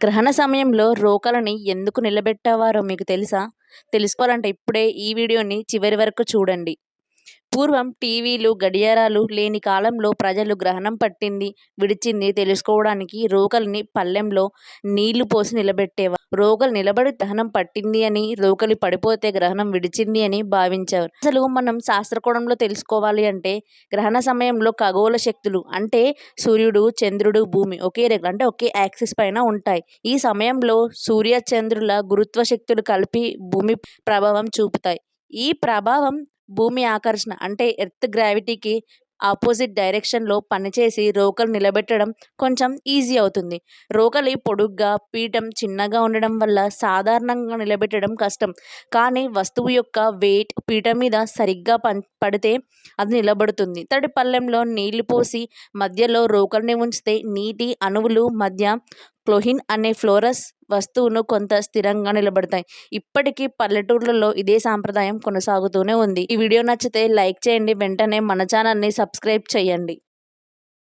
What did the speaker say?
గ్రహణ సమయంలో రోకలని ఎందుకు నిలబెట్టేవారో మీకు తెలుసా? తెలుసుకోవాలంటే ఇప్పుడే ఈ వీడియోని చివరి వరకు చూడండి. పూర్వం టీవీలు గడియారాలు లేని కాలంలో ప్రజలు గ్రహణం పట్టింది విడిచింది తెలుసుకోవడానికి రోకల్ని పళ్ళెంలో నీళ్ళు పోసి నిలబెట్టేవారు. రోకలు నిలబడి గ్రహణం పట్టింది అని రోకలి పడిపోతే గ్రహణం విడిచింది అని భావించారు అసలు మనం శాస్త్రకోణంలో తెలుసుకోవాలి అంటే గ్రహణ సమయంలో ఖగోళ శక్తులు అంటే సూర్యుడు చంద్రుడు భూమి ఒకే రేఖ అంటే ఒకే యాక్సిస్ పైన ఉంటాయి. ఈ సమయంలో సూర్య చంద్రుల గురుత్వ శక్తులు కలిపి భూమి ప్రభావం చూపుతాయి. ఈ ప్రభావం భూమి ఆకర్షణ అంటే ఎర్త్ గ్రావిటీకి ఆపోజిట్ డైరెక్షన్లో పనిచేసి రోకలు నిలబెట్టడం కొంచెం ఈజీ అవుతుంది. రోకలి పొడుగ్గా పీఠం చిన్నగా ఉండడం వల్ల సాధారణంగా నిలబెట్టడం కష్టం. కానీ వస్తువు యొక్క వెయిట్ పీఠం మీద సరిగ్గా పం పడితే అది నిలబడుతుంది. తడి పళ్ళెంలో నీళ్ళు పోసి మధ్యలో రోకల్ని ఉంచితే నీటి అణువులు మధ్య క్లోహిన్ అనే ఫ్లోరస్ వస్తువును కొంత స్థిరంగా నిలబడతాయి. ఇప్పటికీ పల్లెటూర్లలో ఇదే సాంప్రదాయం కొనసాగుతూనే ఉంది. ఈ వీడియో నచ్చితే లైక్ చేయండి. వెంటనే మన ఛానల్ని సబ్స్క్రైబ్ చేయండి.